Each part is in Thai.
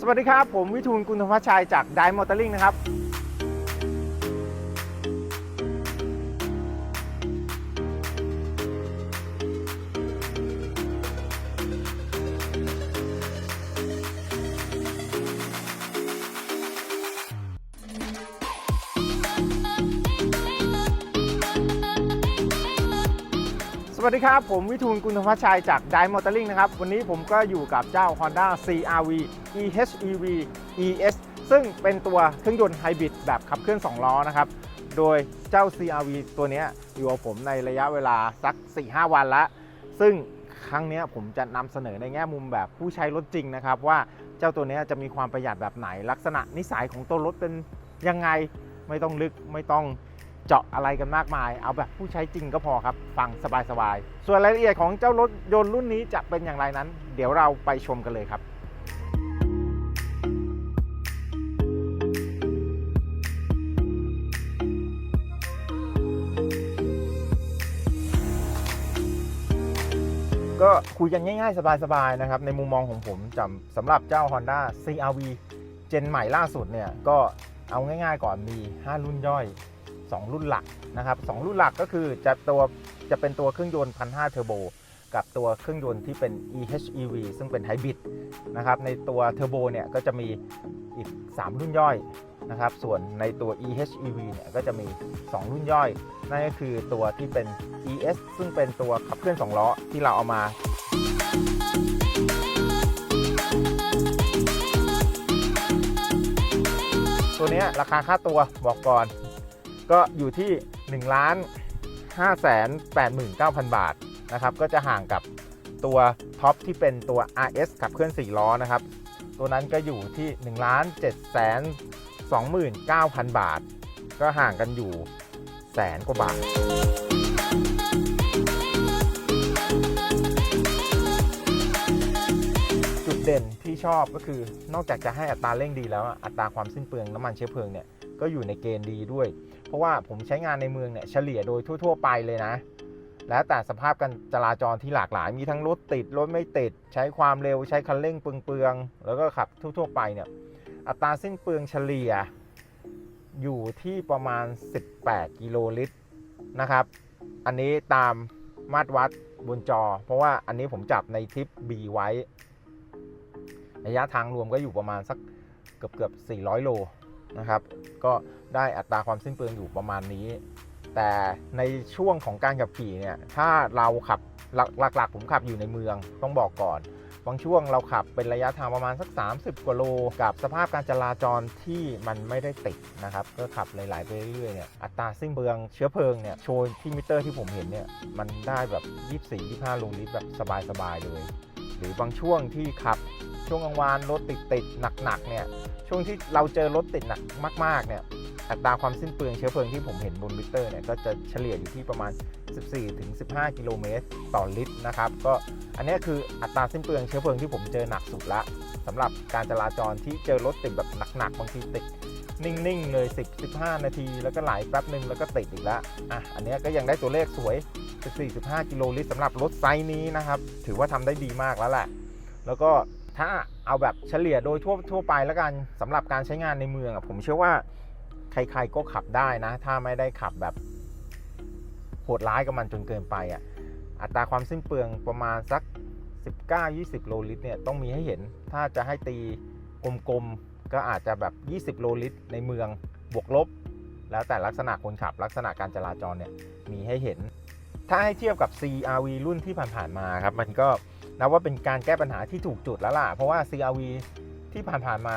สวัสดีครับ ผมวิทูลกุลธรรมชัยจากไดมอเตอร์ลิงนะครับ สวัสดีครับ ผมวิทูลกุลธรรมชัยจากไดมอเตอร์ลิงนะครับ วันนี้ผมก็อยู่กับเจ้า Honda CRV EHEV ES ซึ่งเป็นตัวเครื่องยนต์ไฮบริดแบบขับเคลื่อน 2 ล้อนะครับ โดยเจ้า CRV ตัวนี้อยู่กับผมในระยะเวลาสัก 4-5 วันล้วซึ่งครั้งนี้ผมจะนำเสนอในแง่มุมแบบผู้ใช้รถจริงนะครับ ว่าเจ้าตัวนี้จะมีความประหยัดแบบไหนลักษณะนิสัยของตัวรถเป็นยังไงไม่ต้องลึกไม่ต้อง เจาะอะไรกันมากมาย เอาแบบผู้ใช้จริงก็พอครับ ฟังสบายๆ ส่วนรายละเอียดของเจ้ารถยนต์รุ่นนี้จะเป็นอย่างไรนั้น เดี๋ยวเราไปชมกันเลยครับก็คุยกันง่ายๆ สบายๆ นะครับ ในมุมมองของผมจำสำหรับเจ้า Honda CRV เจนใหม่ล่าสุดเนี่ย ก็เอาง่ายๆ ก่อนมี 5 รุ่นย่อย 2 รุ่นหลักนะครับสองรุ่นหลักก็คือจะตัวจะเป็นตัวเครื่องยนต์1,500เทอร์โบกับตัวเครื่องยนต์ที่เป็น EHEV ซึ่งเป็นไฮบริดนะครับในตัวเทอร์โบเนี่ยก็จะมีอีก 3 รุ่นย่อยนะครับส่วนในตัว EHEV เนี่ยก็จะมี 2 รุ่นย่อย นั่นก็คือตัวที่เป็น ES ซึ่งเป็นตัวขับเคลื่อน 2 ล้อที่เราเอามาตัวนี้ราคาค่าตัวบอกก่อน ก็อยู่ที่ 1 ล้าน5แสน89,000 บาทนะครับก็จะห่างกับตัวท็อปที่เป็นตัว RS ขับเคลื่อน 4 ล้อนะครับ ตัวนั้นก็อยู่ที่ 1 ล้าน7แสน29,000 บาท ก็ห่างกันอยู่แสนกว่าบาทจุดเด่นที่ชอบก็คือนอกจากจะให้อัตราเร่งดีแล้วอัตราความสิ้นเปลืองน้ำมันเชื้อเพลิงเนี่ยก็อยู่ในเกณฑ์ดีด้วย เพราะว่าผมใช้งานในเมืองเนี่ยเฉลี่ยโดยทั่ว ๆ ไปเลยนะ แล้วแต่สภาพการจราจรที่หลากหลาย มีทั้งรถติดรถไม่ติด ใช้ความเร็วใช้คันเร่งเปลืองๆแล้วก็ขับทั่ว ๆ ไปเนี่ยอัตราสิ้นเปลืองเฉลี่ยอยู่ที่ประมาณ 18 กิโลลิตรนะครับ อันนี้ตามมาตรวัดบนจอ เพราะว่าอันนี้ผมจับในทิป B ไว้ ระยะทางรวมก็อยู่ประมาณสักเกือบเกือบ400 โล นะครับ ก็ได้อัตราความสิ้นเปลืองอยู่ประมาณนี้ แต่ในช่วงของการขับขี่เนี่ยถ้าเราขับหลักหลกๆผมขับอยู่ในเมืองต้องบอกก่อนบางช่วงเราขับเป็นระยะทางประมาณสัก 30กว่าโล กับสภาพการจราจรที่มันไม่ได้ติดนะครับ ก็ขับหลายๆไปเรื่อยๆเนี่ยอัตราสิ้นเปลืองเชื้อเพลิงเนี่ยโชว์ที่มิเตอร์ที่ผมเห็นเนี่ยมันได้แบบ 24-25โลลิตรแบบสบายๆเลย หรือบางช่วงที่ขับ ช่วงกลางวันรถติดติดหนักๆเนี่ยช่วงที่เราเจอรถติดหนักมากๆเนี่ยอัตราความสิ้นเปลืองเชื้อเพลิงที่ผมเห็นบนมิเตอร์เนี่ยก็จะเฉลี่ยอยู่ที่ประมาณ 14-15 กิโลเมตรต่อลิตรนะครับก็อันนี้คืออัตราสิ้นเปลืองเชื้อเพลิงที่ผมเจอหนักสุดละสำหรับการจราจรที่เจอรถติดแบบหนักๆบางทีติดนิ่งๆเลย 10-15 นาที แล้วก็ไหลแป๊บหนึ่งแล้วก็ติดอีกล้วอะอันนี้ก็ยังได้ตัวเลขสวย 14-15 กิโลลิตรสำหรับรถไซส์นี้นะครับ ถือว่าทำได้ดีมากแล้วแหละ แล้วก็ ถ้าเอาแบบเฉลี่ยโดยทั่วทั่วไปแล้วกันสำหรับการใช้งานในเมืองอะผมเชื่อว่าใครๆก็ขับได้นะ ถ้าไม่ได้ขับแบบโหดร้ายกับมันจนเกินไปอะอัตราความสิ้นเปลืองประมาณสัก 19-20 โลลิตรเนี่ยต้องมีให้เห็น ถ้าจะให้ตีกลมๆก็อาจจะแบบ 20 โลลิตรในเมืองบวกลบ แล้วแต่ลักษณะคนขับลักษณะการจราจรเนี่ยมีให้เห็น ถ้าให้เทียบกับ CRV รุ่นที่ผ่านๆมาครับ มันก็ นับว่าเป็นการแก้ปัญหาที่ถูกจุดแล้วล่ะ เพราะว่า CRV ที่ผ่านๆมา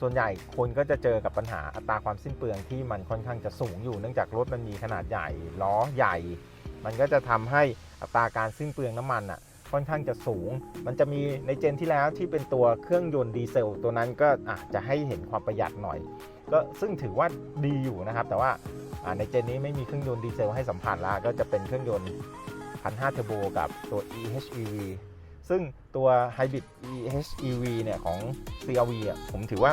ส่วนใหญ่คนก็จะเจอกับปัญหาอัตราความสิ้นเปลืองที่มันค่อนข้างจะสูงอยู่เนื่องจากรถมันมีขนาดใหญ่ล้อใหญ่ มันก็จะทำให้อัตราการสิ้นเปลืองน้ำมันอะค่อนข้างจะสูง มันจะมีในเจนที่แล้วที่เป็นตัวเครื่องยนต์ดีเซล ตัวนั้นก็อาจจะให้เห็นความประหยัดหน่อย ก็ซึ่งถือว่าดีอยู่นะครับ แต่ว่าในเจนนี้ไม่มีเครื่องยนต์ดีเซลให้สัมผัสแล้วก็จะเป็นเครื่องยนต์1,500เทอร์โบกับตัว EHEV ซึ่งตัว Hybrid EHEV เนี่ยของ CRV อะผมถือว่า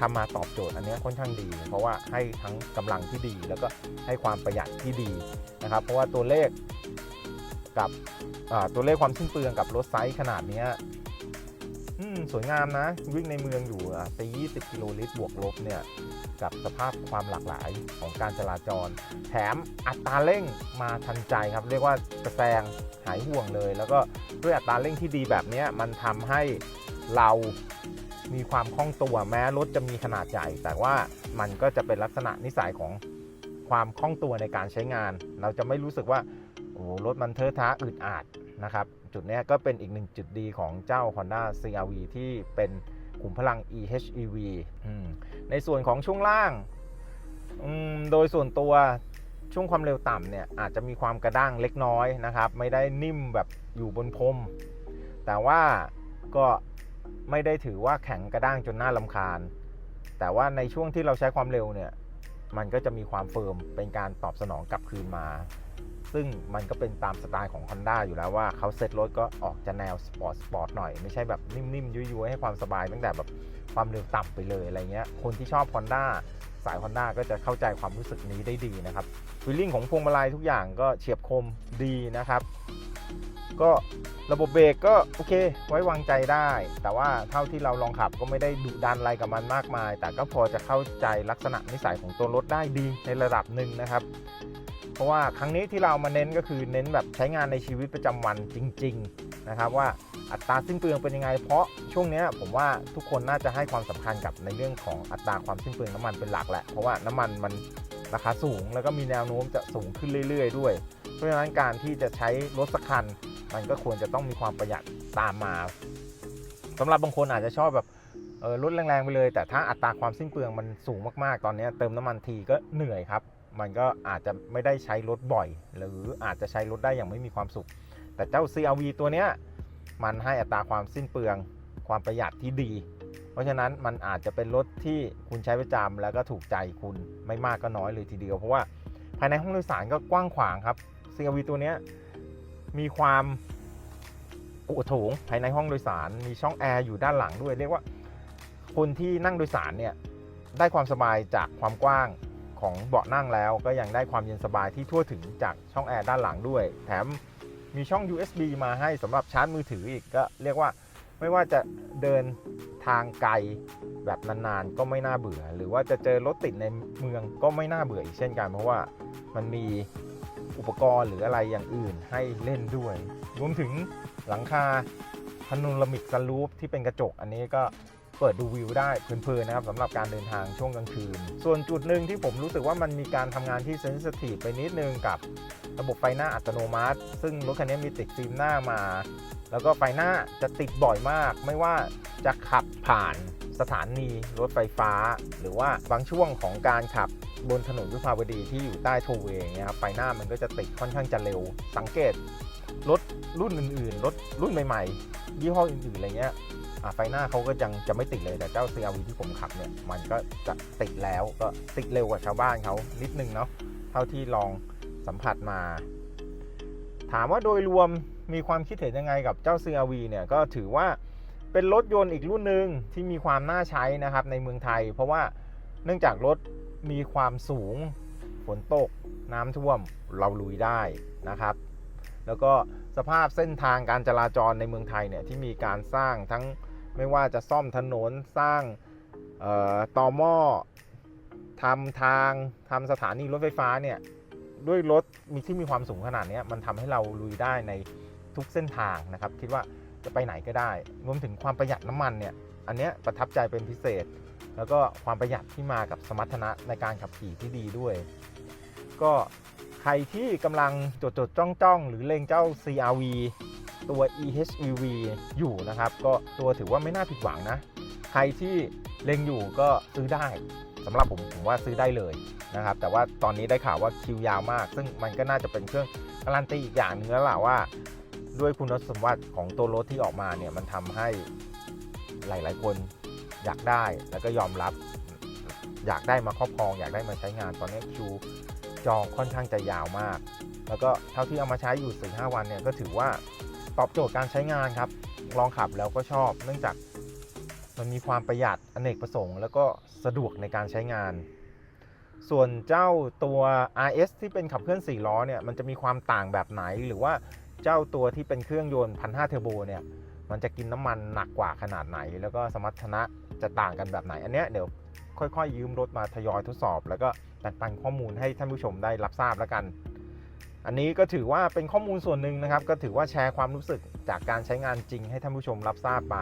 ทำมาตอบโจทย์อันนี้ค่อนข้างดี เพราะว่าให้ทั้งกำลังที่ดี แล้วก็ให้ความประหยัดที่ดีนะครับ เพราะว่าตัวเลขกับตัวเลขความสิ้นเปลืองกับรถไซส์ขนาดนี้สวยงามนะ วิ่งในเมืองอยู่อะไป20 กิโลลิตรบวกลบเนี่ย กับสภาพความหลากหลายของการจราจร แถมอัตราเร่งมาทันใจครับ เรียกว่ากระแซงหายห่วงเลย แล้วก็ด้วยอัตราเร่งที่ดีแบบนี้มันทำให้เรามีความคล่องตัวแม้รถจะมีขนาดใหญ่แต่ว่ามันก็จะเป็นลักษณะนิสัยของความคล่องตัวในการใช้งาน เราจะไม่รู้สึกว่าโอ้รถมันเทอะทะอึดอัดนะครับ จุดนี้ก็เป็นอีกหนึ่งจุดดีของเจ้า Honda CRV ที่เป็น ขุมพลัง EHEV อืมในส่วนของช่วงล่างอืมโดยส่วนตัวช่วงความเร็วต่ำเนี่ยอาจจะมีความกระด้างเล็กน้อยนะครับ ไม่ได้นิ่มแบบอยู่บนพรม แต่ว่าก็ไม่ได้ถือว่าแข็งกระด้างจนน่าลำคาญ แต่ว่าในช่วงที่เราใช้ความเร็วเนี่ย มันก็จะมีความเฟิร์มเป็นการตอบสนองกลับคืนมา ซึ่งมันก็เป็นตามสไตล์ของ Honda อยู่แล้วว่าเขาเซ็ตรถก็ออกจะแนวสปอร์ตสปอร์ตหน่อย ไม่ใช่แบบนิ่มๆ ยุยๆ ให้ความสบายตั้งแต่แบบความเร็วต่ำไปเลยอะไรเงี้ย คนที่ชอบ Honda สาย Honda ก็จะเข้าใจความรู้สึกนี้ได้ดีนะครับฟีลลิ่งของพวงมาลัยทุกอย่างก็เฉียบคมดีนะครับ ก็ระบบเบรกก็โอเค ไว้วางใจได้ แต่ว่าเท่าที่เราลองขับก็ไม่ได้ดุดันอะไรกับมันมากมาย แต่ก็พอจะเข้าใจลักษณะนิสัยของตัวรถได้ดีในระดับหนึ่งนะครับ เพราะว่าครั้งนี้ที่เรามาเน้นก็คือเน้นแบบใช้งานในชีวิตประจำวันจริง ๆ นะครับ ว่าอัตราสิ้นเปลืองเป็นยังไง เพราะช่วงนี้ผมว่าทุกคนน่าจะให้ความสำคัญกับในเรื่องของอัตราความสิ้นเปลืองน้ำมันเป็นหลักแหละเพราะว่าน้ำมันมันราคาสูง แล้วก็มีแนวโน้มจะสูงขึ้นเรื่อย ๆ ด้วย เพราะฉะนั้นการที่จะใช้รถสักคัน มันก็ควรจะต้องมีความประหยัดตามมาสำหรับบางคนอาจจะชอบแบบเออลดแรงๆไปเลย แต่ถ้าอัตราความสิ้นเปลืองมันสูงมากๆ ตอนนี้เติมน้ำมันทีก็เหนื่อยครับ มันก็อาจจะไม่ได้ใช้รถบ่อย หรืออาจจะใช้รถได้อย่างไม่มีความสุข แต่เจ้า CRV ตัวเนี้ยมันให้อัตราความสิ้นเปลืองความประหยัดที่ดี เพราะฉะนั้นมันอาจจะเป็นรถที่คุณใช้ประจำแล้วก็ถูกใจคุณไม่มากก็น้อยเลยทีเดียว เพราะว่าภายในห้องโดยสารก็กว้างขวางครับ CRV ตัวเนี้ยมีความโอโถงภายในห้องโดยสาร มีช่องแอร์อยู่ด้านหลังด้วย เรียกว่าคนที่นั่งโดยสารเนี่ยได้ความสบายจากความกว้าง ของเบาะนั่งแล้วก็ยังได้ความเย็นสบายที่ทั่วถึงจากช่องแอร์ด้านหลังด้วย แถมมีช่อง USB มาให้สำหรับชาร์จมือถืออีกก็เรียกว่าไม่ว่าจะเดินทางไกลแบบนานๆ ก็ไม่น่าเบื่อ หรือว่าจะเจอรถติดในเมืองก็ไม่น่าเบื่ออีกเช่นกัน เพราะว่ามันมีอุปกรณ์หรืออะไรอย่างอื่นให้เล่นด้วย รวมถึงหลังคาพาโนรามิกซันรูฟที่เป็นกระจกอันนี้ก็ เปิดดูวิวได้เพลินๆนะครับสำหรับการเดินทางช่วงกลางคืน ส่วนจุดหนึ่งที่ผมรู้สึกว่ามันมีการทำงานที่เซนซิทีฟไปนิดนึงกับระบบไฟหน้าอัตโนมัติ ซึ่งรถคันนี้มีติดฟิล์มหน้ามา แล้วก็ไฟหน้าจะติดบ่อยมาก ไม่ว่าจะขับผ่านสถานีรถไฟฟ้า หรือว่าบางช่วงของการขับบนถนนวิภาวดีที่อยู่ใต้โทเวย์อย่างเงี้ยครับไฟหน้ามันก็จะติดค่อนข้างจะเร็ว สังเกตรถรุ่นอื่นๆ รถรุ่นใหม่ๆ ยี่ห้ออื่นๆ อะไรเงี้ย ไฟหน้าเขาก็ยังจะไม่ติดเลยแต่เจ้า CRV ที่ผมขับเนี่ยมันก็จะติดแล้วก็ติดเร็วกว่าชาวบ้านเขานิดนึงเนาะเท่าที่ลองสัมผัสมา ถามว่าโดยรวมมีความคิดเห็นยังไงกับเจ้า CRV เนี่ยก็ถือว่าเป็นรถยนต์อีกรุ่นหนึ่งที่มีความน่าใช้นะครับในเมืองไทย เพราะว่าเนื่องจากรถมีความสูงฝนตกน้ำท่วมเราลุยได้นะครับ แล้วก็สภาพเส้นทางการจราจรในเมืองไทยเนี่ยที่มีการสร้างทั้ง ไม่ว่าจะซ่อมถนนสร้างเอ่อหม้อทำทางทำสถานีรถไฟฟ้าเนี่ยด้วยรถมีที่มีความสูงขนาดนี้มันทำให้เราลุยได้ในทุกเส้นทางนะครับ คิดว่าจะไปไหนก็ได้ รวมถึงความประหยัดน้ำมันเนี่ยอันเนี้ยประทับใจเป็นพิเศษ แล้วก็ความประหยัดที่มากับสมรรถนะในการขับขี่ที่ดีด้วย ก็ใครที่กำลังจดจดจ้องจ้องหรือเล็งเจ้า CRV ตัว EHEV อยู่นะครับ ก็ตัวถือว่าไม่น่าผิดหวังนะ ใครที่เล็งอยู่ก็ซื้อได้สำหรับผมผมว่าซื้อได้เลยนะครับ แต่ว่าตอนนี้ได้ข่าวว่าคิวยาวมาก ซึ่งมันก็น่าจะเป็นเครื่องการันตีอีกอย่างหนึงแล้วล่ะว่า ด้วยคุณสมบัติของตัวรถที่ออกมาเนี่ยมันทำให้หลาย ๆ คนอยากได้แล้วก็ยอมรับ อยากได้มาครอบครอง อยากได้มาใช้งานตอนนี้คิวจองค่อนข้างจะยาวมาก แล้วก็เท่าที่เอามาใช้อยู่4 5วันเนี่ยก็ถือว่า ตอบโจทย์การใช้งานครับ ลองขับแล้วก็ชอบ เนื่องจากมันมีความประหยัดอเนกประสงค์ แล้วก็สะดวกในการใช้งาน ส่วนเจ้าตัว RS ที่เป็นขับเคลื่อน4ล้อเนี่ยมันจะมีความต่างแบบไหน หรือว่าเจ้าตัวที่เป็นเครื่องยนต์1,500เทอร์โบเนี่ยมันจะกินน้ำมันหนักกว่าขนาดไหน แล้วก็สมรรถนะจะต่างกันแบบไหน อันเนี้ยเดี๋ยวค่อยๆ ยืมรถมาทยอยทดสอบ แล้วก็แบ่งปันข้อมูลให้ท่านผู้ชมได้รับทราบแล้วกัน อันนี้ก็ถือว่าเป็นข้อมูลส่วนหนึ่งนะครับ ก็ถือว่าแชร์ความรู้สึกจากการใช้งานจริงให้ท่านผู้ชมรับทราบไป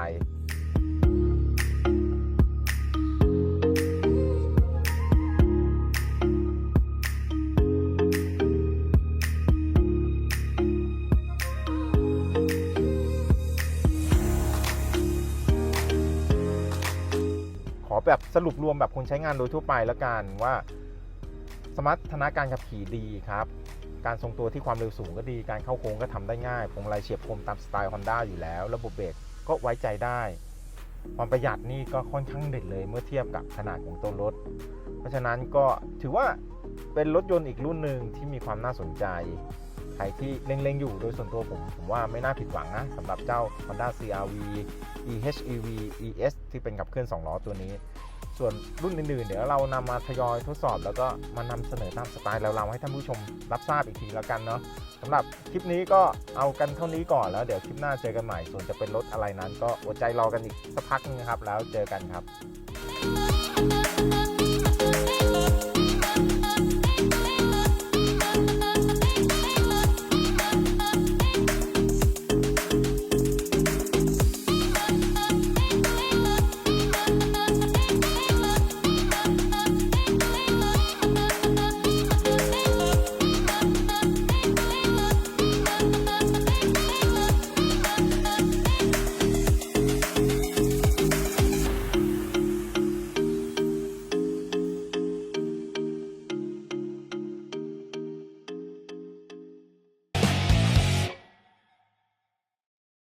ขอแบบสรุปรวมแบบคนใช้งานโดยทั่วไปแล้วกันว่า สมรรถนะการขับขี่ดีครับ การทรงตัวที่ความเร็วสูงก็ดี การเข้าโค้งก็ทำได้ง่ายพวงมาลัยเฉียบคมตามสไตล์ Honda อยู่แล้ว ระบบเบรกก็ไว้ใจได้ ความประหยัดนี่ก็ค่อนข้างเด็ดเลยเมื่อเทียบกับขนาดของตัวรถ เพราะฉะนั้นก็ถือว่าเป็นรถยนต์อีกรุ่นหนึ่งที่มีความน่าสนใจ ใครที่เล็งๆอยู่โดยส่วนตัวผม ผมว่าไม่น่าผิดหวังนะสำหรับเจ้า Honda CRV EHEV ES ที่เป็นขับเคลื่อน 2 ล้อตัวนี้ ส่วนรุ่นอื่นๆ เดี๋ยวเรานำมาทยอยทดสอบแล้วก็มานำเสนอตามสไตล์เราเราให้ท่านผู้ชมรับทราบอีกทีแล้วกันเนาะสำหรับคลิปนี้ก็เอากันเท่านี้ก่อนแล้วเดี๋ยวคลิปหน้าเจอกันใหม่ ส่วนจะเป็นรถอะไรนั้น ก็อดใจรอกันอีกสักพักนึงนะครับแล้วเจอกันครับ